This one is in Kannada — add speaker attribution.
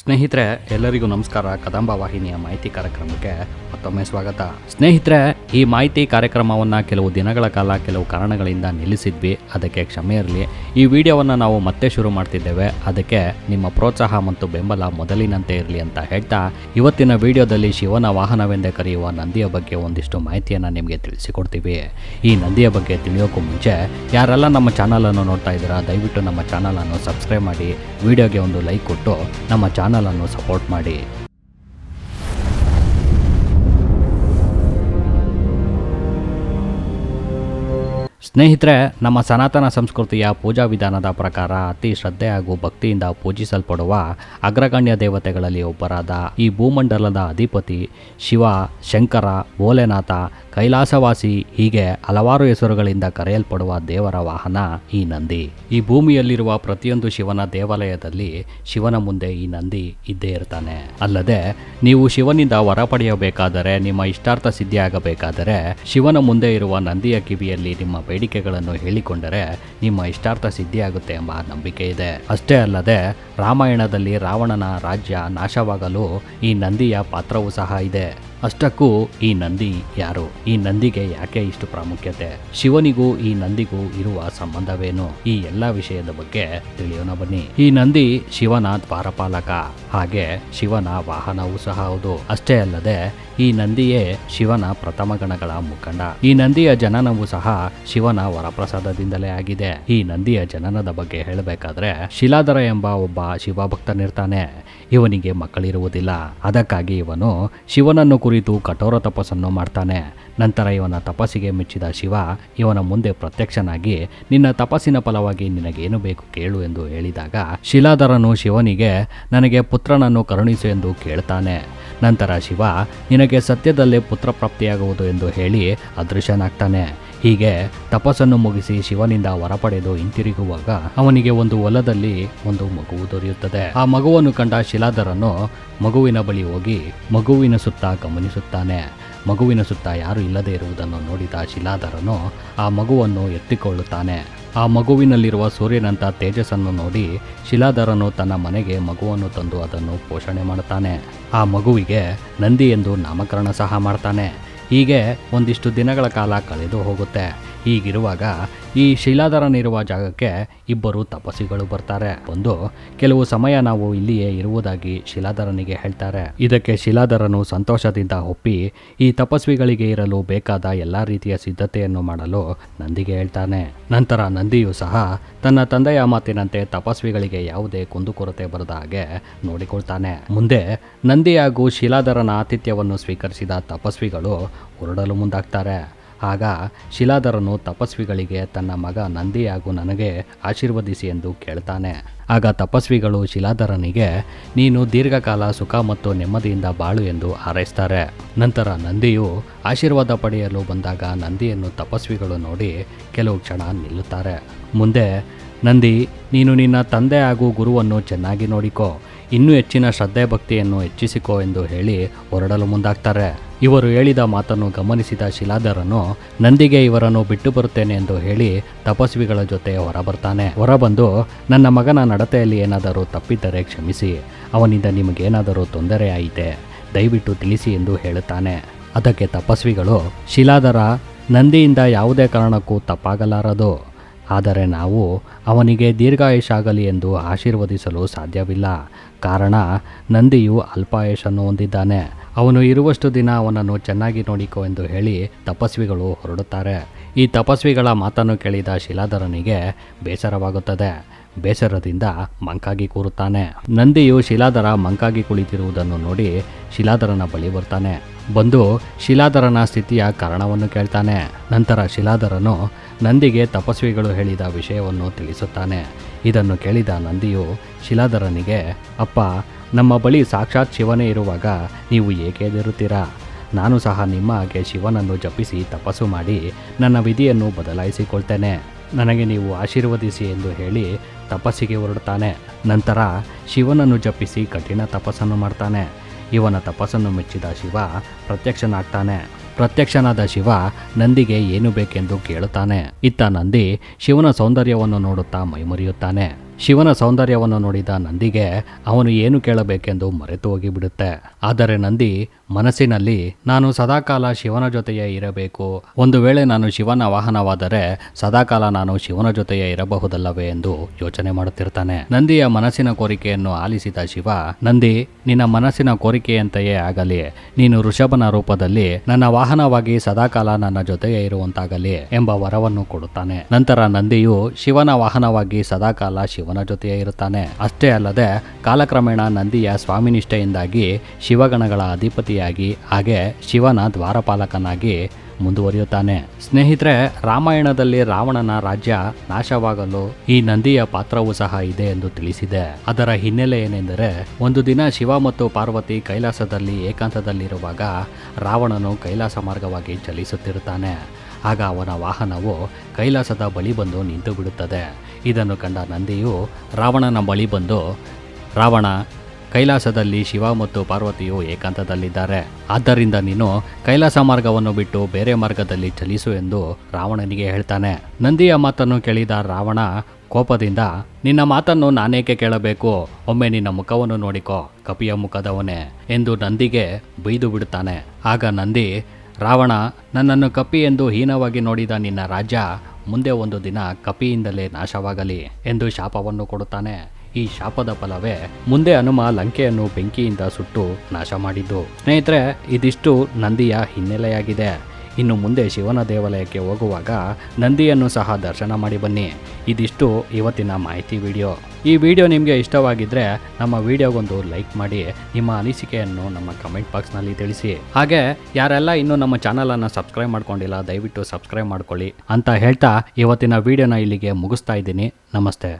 Speaker 1: ಸ್ನೇಹಿತರೆ, ಎಲ್ಲರಿಗೂ ನಮಸ್ಕಾರ. ಕದಂಬ ವಾಹಿನಿಯ ಮಾಹಿತಿ ಕಾರ್ಯಕ್ರಮಕ್ಕೆ ಮತ್ತೊಮ್ಮೆ ಸ್ವಾಗತ. ಸ್ನೇಹಿತರೆ, ಈ ಮಾಹಿತಿ ಕಾರ್ಯಕ್ರಮವನ್ನು ಕೆಲವು ದಿನಗಳ ಕಾಲ ಕೆಲವು ಕಾರಣಗಳಿಂದ ನಿಲ್ಲಿಸಿದ್ವಿ. ಅದಕ್ಕೆ ಕ್ಷಮೆ ಇರಲಿ. ಈ ವಿಡಿಯೋವನ್ನು ನಾವು ಮತ್ತೆ ಶುರು ಮಾಡ್ತಿದ್ದೇವೆ. ಅದಕ್ಕೆ ನಿಮ್ಮ ಪ್ರೋತ್ಸಾಹ ಮತ್ತು ಬೆಂಬಲ ಮೊದಲಿನಂತೆ ಇರಲಿ ಅಂತ ಹೇಳ್ತಾ, ಇವತ್ತಿನ ವಿಡಿಯೋದಲ್ಲಿ ಶಿವನ ವಾಹನವೆಂದೇ ಕರೆಯುವ ನಂದಿಯ ಬಗ್ಗೆ ಒಂದಿಷ್ಟು ಮಾಹಿತಿಯನ್ನು ನಿಮಗೆ ತಿಳಿಸಿಕೊಡ್ತೀವಿ. ಈ ನಂದಿಯ ಬಗ್ಗೆ ತಿಳಿಯೋಕ್ಕೂ ಮುಂಚೆ, ಯಾರೆಲ್ಲ ನಮ್ಮ ಚಾನಲನ್ನು ನೋಡ್ತಾ ಇದ್ದೀರಾ, ದಯವಿಟ್ಟು ನಮ್ಮ ಚಾನಲನ್ನು ಸಬ್ಸ್ಕ್ರೈಬ್ ಮಾಡಿ. ವಿಡಿಯೋಗೆ ಒಂದು ಲೈಕ್ ಕೊಟ್ಟು ನಮ್ಮ ಚಾನಲನ್ನು ಸಪೋರ್ಟ್ ಮಾಡಿ. ಸ್ನೇಹಿತರೆ, ನಮ್ಮ ಸನಾತನ ಸಂಸ್ಕೃತಿಯ ಪೂಜಾ ವಿಧಾನದ ಪ್ರಕಾರ ಅತಿ ಶ್ರದ್ಧೆ ಹಾಗೂ ಭಕ್ತಿಯಿಂದ ಪೂಜಿಸಲ್ಪಡುವ ಅಗ್ರಗಣ್ಯ ದೇವತೆಗಳಲ್ಲಿ ಒಬ್ಬರಾದ ಈ ಭೂಮಂಡಲದ ಅಧಿಪತಿ ಶಿವ ಶಂಕರ ಭೋಲೆನಾಥ ಕೈಲಾಸವಾಸಿ ಹೀಗೆ ಹಲವಾರು ಹೆಸರುಗಳಿಂದ ಕರೆಯಲ್ಪಡುವ ದೇವರ ವಾಹನ ಈ ನಂದಿ. ಈ ಭೂಮಿಯಲ್ಲಿರುವ ಪ್ರತಿಯೊಂದು ಶಿವನ ದೇವಾಲಯದಲ್ಲಿ ಶಿವನ ಮುಂದೆ ಈ ನಂದಿ ಇದ್ದೇ ಇರ್ತಾನೆ. ಅಲ್ಲದೆ ನೀವು ಶಿವನಿಂದ ವರ ಪಡೆಯಬೇಕಾದರೆ ನಿಮ್ಮ ಇಷ್ಟಾರ್ಥ ಸಿದ್ಧಿಯಾಗಬೇಕಾದರೆ, ಶಿವನ ಮುಂದೆ ಇರುವ ನಂದಿಯ ಕಿವಿಯಲ್ಲಿ ನಿಮ್ಮ ಬೇಡಿಕೆಗಳನ್ನು ಹೇಳಿಕೊಂಡರೆ ನಿಮ್ಮ ಇಷ್ಟಾರ್ಥ ಸಿದ್ಧಿಯಾಗುತ್ತೆ ಎಂಬ ನಂಬಿಕೆ ಇದೆ. ಅಷ್ಟೇ ಅಲ್ಲದೆ ರಾಮಾಯಣದಲ್ಲಿ ರಾವಣನ ರಾಜ್ಯ ನಾಶವಾಗಲು ಈ ನಂದಿಯ ಪಾತ್ರವೂ ಸಹ ಇದೆ. ಅಷ್ಟಕ್ಕೂ ಈ ನಂದಿ ಯಾರು? ಈ ನಂದಿಗೆ ಯಾಕೆ ಇಷ್ಟು ಪ್ರಾಮುಖ್ಯತೆ? ಶಿವನಿಗೂ ಈ ನಂದಿಗೂ ಇರುವ ಸಂಬಂಧವೇನು? ಈ ಎಲ್ಲ ವಿಷಯದ ಬಗ್ಗೆ ತಿಳಿಯೋಣ ಬನ್ನಿ. ಈ ನಂದಿ ಶಿವನ ದ್ವಾರಪಾಲಕ. ಹಾಗೆ ಶಿವನ ವಾಹನವೂ ಸಹ ಹೌದು. ಅಷ್ಟೇ ಅಲ್ಲದೆ ಈ ನಂದಿಯೇ ಶಿವನ ಪ್ರಥಮ ಗಣಗಳ ಮುಖಂಡ. ಈ ನಂದಿಯ ಜನನವೂ ಸಹ ಶಿವನ ವರಪ್ರಸಾದದಿಂದಲೇ ಆಗಿದೆ. ಈ ನಂದಿಯ ಜನನದ ಬಗ್ಗೆ ಹೇಳಬೇಕಾದ್ರೆ ಶಿಲಾಧರ ಎಂಬ ಒಬ್ಬ ಶಿವಭಕ್ತನಿರ್ತಾನೆ. ಇವನಿಗೆ ಮಕ್ಕಳಿರುವುದಿಲ್ಲ. ಅದಕ್ಕಾಗಿ ಇವನು ಶಿವನನ್ನು ಕುರಿತು ಕಠೋರ ತಪಸ್ಸನ್ನು ಮಾಡ್ತಾನೆ. ನಂತರ ಇವನ ತಪಸ್ಸಿಗೆ ಮೆಚ್ಚಿದ ಶಿವ ಇವನ ಮುಂದೆ ಪ್ರತ್ಯಕ್ಷನಾಗಿ, ನಿನ್ನ ತಪಸ್ಸಿನ ಫಲವಾಗಿ ನಿನಗೇನು ಬೇಕು ಕೇಳು ಎಂದು ಹೇಳಿದಾಗ, ಶಿಲಾಧರನು ಶಿವನಿಗೆ, ನನಗೆ ಪುತ್ರನನ್ನು ಕರುಣಿಸು ಎಂದು ಕೇಳ್ತಾನೆ. ನಂತರ ಶಿವ, ನಿನಗೆ ಸತ್ಯದಲ್ಲೇ ಪುತ್ರ ಪ್ರಾಪ್ತಿಯಾಗುವುದು ಎಂದು ಹೇಳಿ ಅದೃಶ್ಯನಾಗ್ತಾನೆ ಹೀಗೆ ತಪಸ್ಸನ್ನು ಮುಗಿಸಿ ಶಿವನಿಂದ ವರ ಪಡೆದು ಹಿಂತಿರುಗುವಾಗ ಅವನಿಗೆ ಒಂದು ಹೊಲದಲ್ಲಿ ಒಂದು ಮಗುವು ದೊರೆಯುತ್ತದೆ. ಆ ಮಗುವನ್ನು ಕಂಡ ಶಿಲಾಧರನು ಮಗುವಿನ ಬಳಿ ಹೋಗಿ ಮಗುವಿನ ಸುತ್ತ ಗಮನಿಸುತ್ತಾನೆ. ಮಗುವಿನ ಸುತ್ತ ಯಾರು ಇಲ್ಲದೆ ಇರುವುದನ್ನು ನೋಡಿದ ಶಿಲಾಧರನು ಆ ಮಗುವನ್ನು ಎತ್ತಿಕೊಳ್ಳುತ್ತಾನೆ. ಆ ಮಗುವಿನಲ್ಲಿರುವ ಸೂರ್ಯನಂತ ತೇಜಸ್ಸನ್ನು ನೋಡಿ ಶಿಲಾಧರನು ತನ್ನ ಮನೆಗೆ ಮಗುವನ್ನು ತಂದು ಅದನ್ನು ಪೋಷಣೆ ಮಾಡುತ್ತಾನೆ. ಆ ಮಗುವಿಗೆ ನಂದಿ ಎಂದು ನಾಮಕರಣ ಸಹ ಮಾಡ್ತಾನೆ. ಹೀಗೆ ಒಂದಿಷ್ಟು ದಿನಗಳ ಕಾಲ ಕಳೆದು ಹೋಗುತ್ತೆ. ಹೀಗಿರುವಾಗ ಈ ಶಿಲಾಧರನಿರುವ ಜಾಗಕ್ಕೆ ಇಬ್ಬರು ತಪಸ್ವಿಗಳು ಬರ್ತಾರೆ. ಒಂದು, ಕೆಲವು ಸಮಯ ನಾವು ಇಲ್ಲಿಯೇ ಇರುವುದಾಗಿ ಶಿಲಾಧರನಿಗೆ ಹೇಳ್ತಾರೆ. ಇದಕ್ಕೆ ಶಿಲಾಧರನು ಸಂತೋಷದಿಂದ ಒಪ್ಪಿ, ಈ ತಪಸ್ವಿಗಳಿಗೆ ಇರಲು ಬೇಕಾದ ಎಲ್ಲ ರೀತಿಯ ಸಿದ್ಧತೆಯನ್ನು ಮಾಡಲು ನಂದಿಗೆ ಹೇಳ್ತಾನೆ. ನಂತರ ನಂದಿಯು ಸಹ ತನ್ನ ತಂದೆಯ ಮಾತಿನಂತೆ ತಪಸ್ವಿಗಳಿಗೆ ಯಾವುದೇ ಕುಂದುಕೊರತೆ ಬರದ ಹಾಗೆ ನೋಡಿಕೊಳ್ತಾನೆ. ಮುಂದೆ ನಂದಿ ಹಾಗೂ ಶಿಲಾಧರನ ಆತಿಥ್ಯವನ್ನು ಸ್ವೀಕರಿಸಿದ ತಪಸ್ವಿಗಳು ಹೊರಡಲು ಮುಂದಾಗ್ತಾರೆ. ಆಗ ಶಿಲಾಧರನು ತಪಸ್ವಿಗಳಿಗೆ ತನ್ನ ಮಗ ನಂದಿ ಹಾಗೂ ನನಗೆ ಆಶೀರ್ವದಿಸಿ ಎಂದು ಕೇಳ್ತಾನೆ. ಆಗ ತಪಸ್ವಿಗಳು ಶಿಲಾಧರನಿಗೆ, ನೀನು ದೀರ್ಘಕಾಲ ಸುಖ ಮತ್ತು ನೆಮ್ಮದಿಯಿಂದ ಬಾಳು ಎಂದು ಹಾರೈಸ್ತಾರೆ. ನಂತರ ನಂದಿಯು ಆಶೀರ್ವಾದ ಪಡೆಯಲು ಬಂದಾಗ ನಂದಿಯನ್ನು ತಪಸ್ವಿಗಳು ನೋಡಿ ಕೆಲವು ಕ್ಷಣ ನಿಲ್ಲುತ್ತಾರೆ. ಮುಂದೆ, ನಂದಿ, ನೀನು ನಿನ್ನ ತಂದೆ ಹಾಗೂ ಗುರುವನ್ನು ಚೆನ್ನಾಗಿ ನೋಡಿಕೋ. ಇನ್ನೂ ಹೆಚ್ಚಿನ ಶ್ರದ್ಧೆ ಭಕ್ತಿಯನ್ನು ಹೆಚ್ಚಿಸಿಕೋ ಎಂದು ಹೇಳಿ ಹೊರಡಲು ಮುಂದಾಗ್ತಾರೆ. ಇವರು ಹೇಳಿದ ಮಾತನ್ನು ಗಮನಿಸಿದ ಶಿಲಾಧರನು, ನಂದಿಗೆ ಇವರನ್ನು ಬಿಟ್ಟು ಬರುತ್ತೇನೆ ಎಂದು ಹೇಳಿ ತಪಸ್ವಿಗಳ ಜೊತೆ ಹೊರಬರ್ತಾನೆ. ಹೊರಬಂದು, ನನ್ನ ಮಗನ ನಡತೆಯಲ್ಲಿ ಏನಾದರೂ ತಪ್ಪಿದ್ದರೆ ಕ್ಷಮಿಸಿ. ಅವನಿಂದ ನಿಮಗೇನಾದರೂ ತೊಂದರೆ ಆಯಿತೆ? ದಯವಿಟ್ಟು ತಿಳಿಸಿ ಎಂದು ಹೇಳುತ್ತಾನೆ. ಅದಕ್ಕೆ ತಪಸ್ವಿಗಳು, ಶಿಲಾಧರ, ನಂದಿಯಿಂದ ಯಾವುದೇ ಕಾರಣಕ್ಕೂ ತಪ್ಪಾಗಲಾರದು. ಆದರೆ ನಾವು ಅವನಿಗೆ ದೀರ್ಘಾಯುಷಾಗಲಿ ಎಂದು ಆಶೀರ್ವದಿಸಲು ಸಾಧ್ಯವಿಲ್ಲ. ಕಾರಣ, ನಂದಿಯು ಅಲ್ಪಾಯುಷನ್ನು ಹೊಂದಿದ್ದಾನೆ. ಅವನು ಇರುವಷ್ಟು ದಿನ ಅವನನ್ನು ಚೆನ್ನಾಗಿ ನೋಡಿಕೋ ಎಂದು ಹೇಳಿ ತಪಸ್ವಿಗಳು ಹೊರಡುತ್ತಾರೆ. ಈ ತಪಸ್ವಿಗಳ ಮಾತನ್ನು ಕೇಳಿದ ಶಿಲಾಧರನಿಗೆ ಬೇಸರವಾಗುತ್ತದೆ. ಬೇಸರದಿಂದ ಮಂಕಾಗಿ ಕೂರುತ್ತಾನೆ. ನಂದಿಯು ಶಿಲಾಧರ ಮಂಕಾಗಿ ಕುಳಿತಿರುವುದನ್ನು ನೋಡಿ ಶಿಲಾಧರನ ಬಳಿ ಬರ್ತಾನೆ. ಬಂದು ಶಿಲಾಧರನ ಸ್ಥಿತಿಯ ಕಾರಣವನ್ನು ಕೇಳ್ತಾನೆ. ನಂತರ ಶಿಲಾಧರನು ನಂದಿಗೆ ತಪಸ್ವಿಗಳು ಹೇಳಿದ ವಿಷಯವನ್ನು ತಿಳಿಸುತ್ತಾನೆ. ಇದನ್ನು ಕೇಳಿದ ನಂದಿಯು ಶಿಲಾಧರನಿಗೆ, ಅಪ್ಪ ನಮ್ಮ ಬಳಿ ಸಾಕ್ಷಾತ್ ಶಿವನೇ ಇರುವಾಗ ನೀವು ಏಕೆ ಎದುರುತ್ತೀರಾ ನಾನು ಸಹ ನಿಮ್ಮ ಹಾಗೆ ಶಿವನನ್ನು ಜಪಿಸಿ ತಪಸ್ಸು ಮಾಡಿ ನನ್ನ ವಿಧಿಯನ್ನು ಬದಲಾಯಿಸಿಕೊಳ್ತೇನೆ. ನನಗೆ ನೀವು ಆಶೀರ್ವದಿಸಿ ಎಂದು ಹೇಳಿ ತಪಸ್ಸಿಗೆ ಹೊರಡ್ತಾನೆ ನಂತರ ಶಿವನನ್ನು ಜಪಿಸಿ ಕಠಿಣ ತಪಸ್ಸನ್ನು ಮಾಡ್ತಾನೆ. ಇವನ ತಪಸ್ಸನ್ನು ಮೆಚ್ಚಿದ ಶಿವ ಪ್ರತ್ಯಕ್ಷನಾಗ್ತಾನೆ. ಪ್ರತ್ಯಕ್ಷನಾದ ಶಿವ ನಂದಿಗೆ ಏನು ಬೇಕೆಂದು ಕೇಳುತ್ತಾನೆ. ಇತ್ತ ನಂದಿ ಶಿವನ ಸೌಂದರ್ಯವನ್ನು ನೋಡುತ್ತಾ ಮೈಮರೆಯುತ್ತಾನೆ. ಶಿವನ ಸೌಂದರ್ಯವನ್ನು ನೋಡಿದ ನಂದಿಗೆ ಅವನು ಏನು ಕೇಳಬೇಕೆಂದು ಮರೆತು ಹೋಗಿಬಿಡುತ್ತೆ ಆದರೆ ನಂದಿ ಮನಸ್ಸಿನಲ್ಲಿ ನಾನು ಸದಾಕಾಲ ಶಿವನ ಜೊತೆಯೇ ಇರಬೇಕು. ಒಂದು ವೇಳೆ ನಾನು ಶಿವನ ವಾಹನವಾದರೆ ಸದಾಕಾಲ ನಾನು ಶಿವನ ಜೊತೆಯೇ ಇರಬಹುದಲ್ಲವೇ ಎಂದು ಯೋಚನೆ ಮಾಡುತ್ತಿರ್ತಾನೆ. ನಂದಿಯ ಮನಸ್ಸಿನ ಕೋರಿಕೆಯನ್ನು ಆಲಿಸಿದ ಶಿವ, ನಂದಿ, ನಿನ್ನ ಮನಸ್ಸಿನ ಕೋರಿಕೆಯಂತೆಯೇ ಆಗಲಿ. ನೀನು ಋಷಭನ ರೂಪದಲ್ಲಿ ನನ್ನ ವಾಹನವಾಗಿ ಸದಾಕಾಲ ನನ್ನ ಜೊತೆಯೇ ಇರುವಂತಾಗಲಿ ಎಂಬ ವರವನ್ನು ಕೊಡುತ್ತಾನೆ. ನಂತರ ನಂದಿಯು ಶಿವನ ವಾಹನವಾಗಿ ಸದಾಕಾಲ ಶಿವನ ಜೊತೆಯೇ ಇರುತ್ತಾನೆ. ಅಷ್ಟೇ ಅಲ್ಲದೆ, ಕಾಲಕ್ರಮೇಣ ನಂದಿಯ ಸ್ವಾಮಿನಿಷ್ಠೆಯಿಂದಾಗಿ ಶಿವಗಣಗಳ ಅಧಿಪತಿಯಾಗಿ ಹಾಗೆ ಶಿವನ ದ್ವಾರಪಾಲಕನಾಗಿ ಮುಂದುವರಿಯುತ್ತಾನೆ. ಸ್ನೇಹಿತರೆ, ರಾಮಾಯಣದಲ್ಲಿ ರಾವಣನ ರಾಜ್ಯ ನಾಶವಾಗಲು ಈ ನಂದಿಯ ಪಾತ್ರವೂ ಸಹ ಇದೆ ಎಂದು ತಿಳಿಸಿದೆ. ಅದರ ಹಿನ್ನೆಲೆ ಏನೆಂದರೆ, ಒಂದು ದಿನ ಶಿವ ಮತ್ತು ಪಾರ್ವತಿ ಕೈಲಾಸದಲ್ಲಿ ಏಕಾಂತದಲ್ಲಿರುವಾಗ ರಾವಣನು ಕೈಲಾಸ ಮಾರ್ಗವಾಗಿ ಚಲಿಸುತ್ತಿರುತ್ತಾನೆ. ಆಗ ಅವನ ವಾಹನವು ಕೈಲಾಸದ ಬಳಿ ಬಂದು ನಿಂತು ಬಿಡುತ್ತದೆ ಇದನ್ನು ಕಂಡ ನಂದಿಯು ರಾವಣನ ಬಳಿ ಬಂದು, ರಾವಣ ಕೈಲಾಸದಲ್ಲಿ ಶಿವ ಮತ್ತು ಪಾರ್ವತಿಯು ಏಕಾಂತದಲ್ಲಿದ್ದಾರೆ. ಆದ್ದರಿಂದ ನೀನು ಕೈಲಾಸ ಮಾರ್ಗವನ್ನು ಬಿಟ್ಟು ಬೇರೆ ಮಾರ್ಗದಲ್ಲಿ ಚಲಿಸು ಎಂದು ರಾವಣನಿಗೆ ಹೇಳ್ತಾನೆ. ನಂದಿಯ ಮಾತನ್ನು ಕೇಳಿದ ರಾವಣ ಕೋಪದಿಂದ, ನಿನ್ನ ಮಾತನ್ನು ನಾನೇಕೆ ಕೇಳಬೇಕು? ಒಮ್ಮೆ ನಿನ್ನ ಮುಖವನ್ನು ನೋಡಿಕೋ, ಕಪಿಯ ಮುಖದವನೇ ಎಂದು ನಂದಿಗೆ ಬೈದು ಬಿಡುತ್ತಾನೆ. ಆಗ ನಂದಿ, ರಾವಣ, ನನ್ನನ್ನು ಕಪಿ ಎಂದು ಹೀನವಾಗಿ ನೋಡಿದ ನಿನ್ನ ರಾಜ್ಯ ಮುಂದೆ ಒಂದು ದಿನ ಕಪಿಯಿಂದಲೇ ನಾಶವಾಗಲಿ ಎಂದು ಶಾಪವನ್ನು ಕೊಡುತ್ತಾನೆ. ಈ ಶಾಪದ ಫಲವೇ ಮುಂದೆ ಹನುಮ ಲಂಕೆಯನ್ನು ಬೆಂಕಿಯಿಂದ ಸುಟ್ಟು ನಾಶ ಮಾಡಿದ್ದು. ಸ್ನೇಹಿತರೆ, ಇದಿಷ್ಟು ನಂದಿಯ ಹಿನ್ನೆಲೆಯಾಗಿದೆ. ಇನ್ನು ಮುಂದೆ ಶಿವನ ದೇವಾಲಯಕ್ಕೆ ಹೋಗುವಾಗ ನಂದಿಯನ್ನು ಸಹ ದರ್ಶನ ಮಾಡಿ ಬನ್ನಿ. ಇದಿಷ್ಟು ಇವತ್ತಿನ ಮಾಹಿತಿ ವಿಡಿಯೋ. ಈ ವಿಡಿಯೋ ನಿಮಗೆ ಇಷ್ಟವಾಗಿದ್ದರೆ ನಮ್ಮ ವಿಡಿಯೋಗೊಂದು ಲೈಕ್ ಮಾಡಿ, ನಿಮ್ಮ ಅನಿಸಿಕೆಯನ್ನು ನಮ್ಮ ಕಮೆಂಟ್ ಬಾಕ್ಸ್ನಲ್ಲಿ ತಿಳಿಸಿ. ಹಾಗೆ, ಯಾರೆಲ್ಲ ಇನ್ನೂ ನಮ್ಮ ಚಾನಲನ್ನು ಸಬ್ಸ್ಕ್ರೈಬ್ ಮಾಡ್ಕೊಂಡಿಲ್ಲ, ದಯವಿಟ್ಟು ಸಬ್ಸ್ಕ್ರೈಬ್ ಮಾಡ್ಕೊಳ್ಳಿ ಅಂತ ಹೇಳ್ತಾ ಇವತ್ತಿನ ವಿಡಿಯೋನ ಇಲ್ಲಿಗೆ ಮುಗಿಸ್ತಾ ಇದ್ದೀನಿ. ನಮಸ್ತೆ.